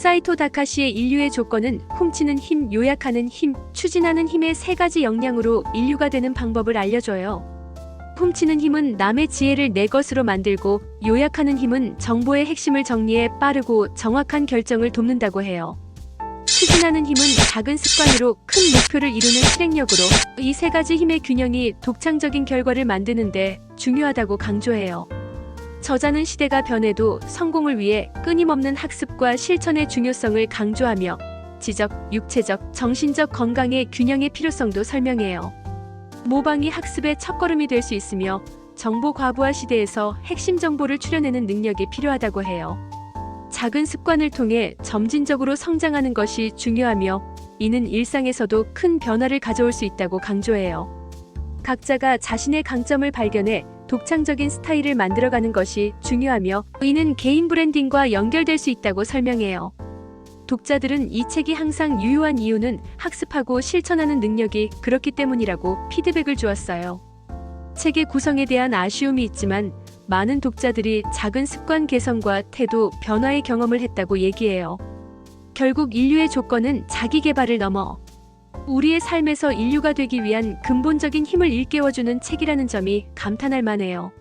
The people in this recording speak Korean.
사이토 다카시의 인류의 조건은 훔치는 힘, 요약하는 힘, 추진하는 힘의 세 가지 역량으로 인류가 되는 방법을 알려줘요. 훔치는 힘은 남의 지혜를 내 것으로 만들고 요약하는 힘은 정보의 핵심을 정리해 빠르고 정확한 결정을 돕는다고 해요. 추진하는 힘은 작은 습관으로 큰 목표를 이루는 실행력으로 이 세 가지 힘의 균형이 독창적인 결과를 만드는데 중요하다고 강조해요. 저자는 시대가 변해도 성공을 위해 끊임없는 학습과 실천의 중요성을 강조하며 지적, 육체적, 정신적 건강의 균형의 필요성도 설명해요. 모방이 학습의 첫걸음이 될 수 있으며 정보 과부하 시대에서 핵심 정보를 추려내는 능력이 필요하다고 해요. 작은 습관을 통해 점진적으로 성장하는 것이 중요하며 이는 일상에서도 큰 변화를 가져올 수 있다고 강조해요. 각자가 자신의 강점을 발견해 독창적인 스타일을 만들어가는 것이 중요하며 이는 개인 브랜딩과 연결될 수 있다고 설명해요. 독자들은 이 책이 항상 유효한 이유는 학습하고 실천하는 능력이 그렇기 때문이라고 피드백을 주었어요. 책의 구성에 대한 아쉬움이 있지만 많은 독자들이 작은 습관 개선과 태도 변화의 경험을 했다고 얘기해요. 결국 인류의 조건은 자기 개발을 넘어 우리의 삶에서 인류가 되기 위한 근본적인 힘을 일깨워주는 책이라는 점이 감탄할 만해요.